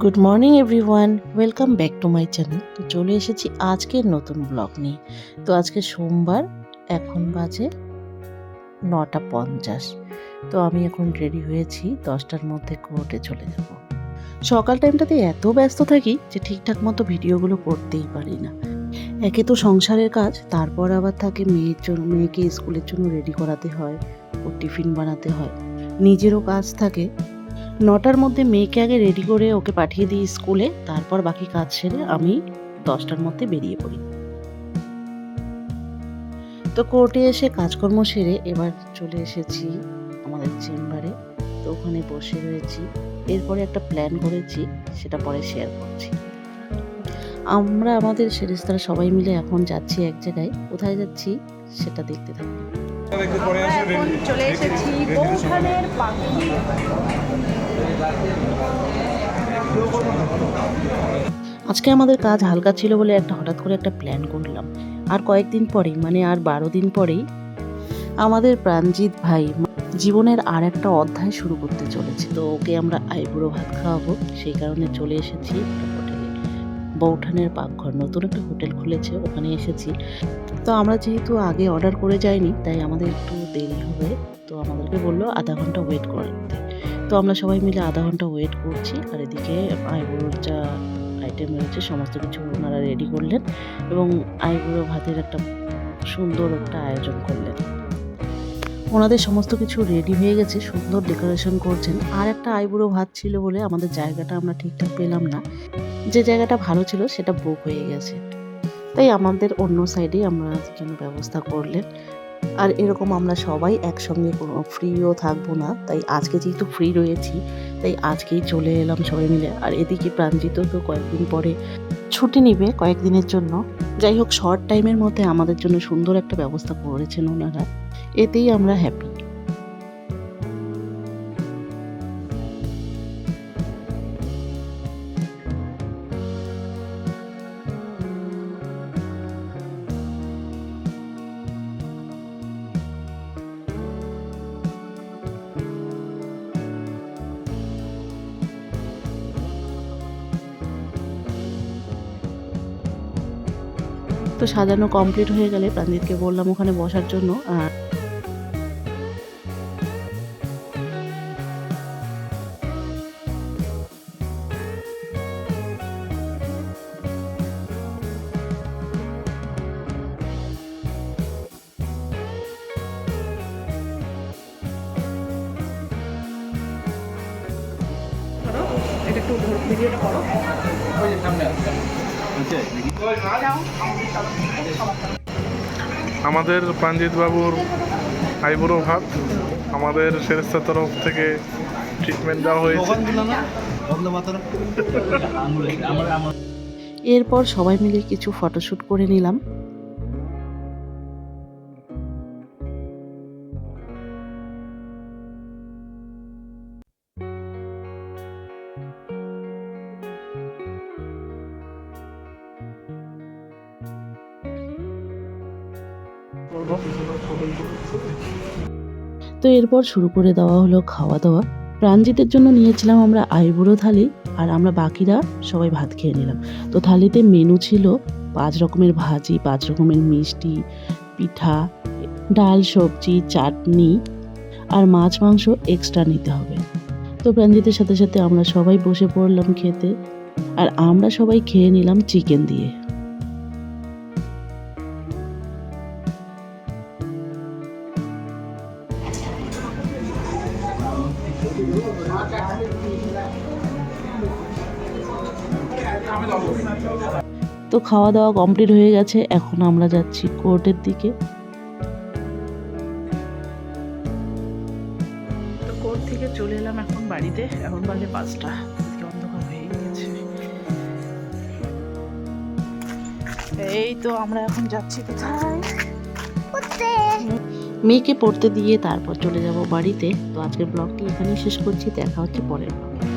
Good morning everyone welcome back to my channel তো চলে এসেছি আজকের নতুন ব্লগ নিয়ে। তো আজকে সোমবার, এখন বাজে নটা পঞ্চাশ। তো আমি এখন রেডি হয়েছি, দশটার মধ্যে কোর্টে চলে যাব। সকাল টাইমটাতে এত ব্যস্ত থাকি যে ঠিকঠাক মতো ভিডিওগুলো করতেই পারি না। একে তো সংসারের কাজ, তারপর আবার থাকে মেয়ের জন্য মেয়েকে স্কুলের জন্য রেডি করাতে হয় ও টিফিন বানাতে হয়। নিজেরও কাজ থাকে নটার মধ্যে মেয়েকে আগে রেডি করে ওকে পাঠিয়ে দিই স্কুলে, তারপর বাকি কাজ সেরে আমি দশটার মধ্যে বেরিয়ে পড়ি। তো কোর্টে এসে কাজকর্ম সেরে এবার চলে এসেছি আমাদের চেম্বারে। তো ওখানে বসে রয়েছি। এরপরে একটা প্ল্যান করেছি, সেটা পরে শেয়ার করছি। আমরা, আমাদের সেরেস্তারা সবাই মিলে এখন যাচ্ছি এক জায়গায়। কোথায় যাচ্ছি, সেটা দেখতে থাকি আজকে আমাদের কাজ হালকা ছিল বলে একটা হঠাৎ করে একটা প্ল্যান করলাম। আর কয়েকদিন পরেই মানে আর বারো দিন পরেই আমাদের প্রাণজিৎ ভাই জীবনের আর একটা অধ্যায় শুরু করতে চলেছে। তো ওকে আমরা আইবুড়ো ভাত খাওয়াবো, সেই কারণে চলে এসেছি। বৌঠানের পাকঘর, নতুন একটা হোটেল খুলেছে, ওখানে এসেছি। তো আমরা যেহেতু আগে অর্ডার করে যাইনি, তাই আমাদের একটু দেরি হবে। তো আমাদেরকে বলল আধা ঘণ্টা ওয়েট করতে। তো আমরা সবাই মিলে আধা ঘণ্টা ওয়েট করছি, আর এদিকে আইবুড়োর যা আইটেম রয়েছে, সমস্ত কিছু ওনারা রেডি করলেন এবং আইবুড়ো ভাতের একটা সুন্দর একটা আয়োজন করলেন। ওনাদের সমস্ত কিছু রেডি হয়ে গেছে, সুন্দর ডেকোরেশন করছেন। আর একটা আইবুড়ো ভাত ছিল বলে আমাদের জায়গাটা আমরা ঠিকঠাক পেলাম না। যে জায়গাটা ভালো ছিল সেটা বুক হয়ে গেছে। তাই আমাদের অন্য সাইডেই আমরা জন্য ব্যবস্থা করলেন। আর এরকম আমরা সবাই একসঙ্গে কোনো ফ্রিও থাকব না। তাই আজকে যেহেতু ফ্রি রয়েছি, তাই আজকেই চলে এলাম সবাই মিলে। আর এদিকে প্রাঞ্জিত তো কয়েকদিন পরে ছুটি নিবে কয়েকদিনের জন্য। যাই হোক শর্ট টাইমের মধ্যে আমাদের জন্য সুন্দর একটা ব্যবস্থা করেছেন ওনারা। এতেই আমরা হ্যাপি তো সাজানো কমপ্লিট হয়ে গেলে প্রাণজিৎকে বললাম ওখানে বসার জন্য, আর এটা একটু ভিডিওটা করো। থেকে সবার তরফ আমাদের প্রাঞ্জিত বাবুর আইবুড়ো ভাত আমাদের সেরেস্তার তরফ থেকে ট্রিটমেন্ট দেওয়া হয়েছে। এরপর সবাই মিলে কিছু ফটোশ্যুট করে নিলাম। তো এরপর শুরু করে দেওয়া হলো খাওয়া দাওয়া। প্রাণজিতের জন্য নিয়েছিলাম আমরা আইবুড়ো থালি আর আমরা বাকিরা সবাই ভাত খেয়ে নিলাম। তো থালিতে মেনু ছিল পাঁচ রকমের ভাজি, পাঁচ রকমের মিষ্টি, পিঠা, ডাল, সবজি, চাটনি আর মাছ, মাংস এক্সট্রা নিতে হবে। তো প্রাণজিতের সাথে সাথে আমরা সবাই বসে পড়লাম খেতে আর আমরা সবাই খেয়ে নিলাম চিকেন দিয়ে। তো খাওয়া দাওয়া কমপ্লিট হয়ে গেছে, এখন আমরা যাচ্ছি কোর্টের দিকে। তো কোর্ট থেকে চলে এলাম এখন বাড়িতে, এখন বাজে পাঁচটা এই তো আমরা এখন যাচ্ছি কোথায়? মেয়েকে পড়তে দিয়ে তারপর চলে যাব বাড়িতে। তো আজকের ব্লগটি এখানেই শেষ করছি। দেখা হচ্ছে পরের ব্লগ।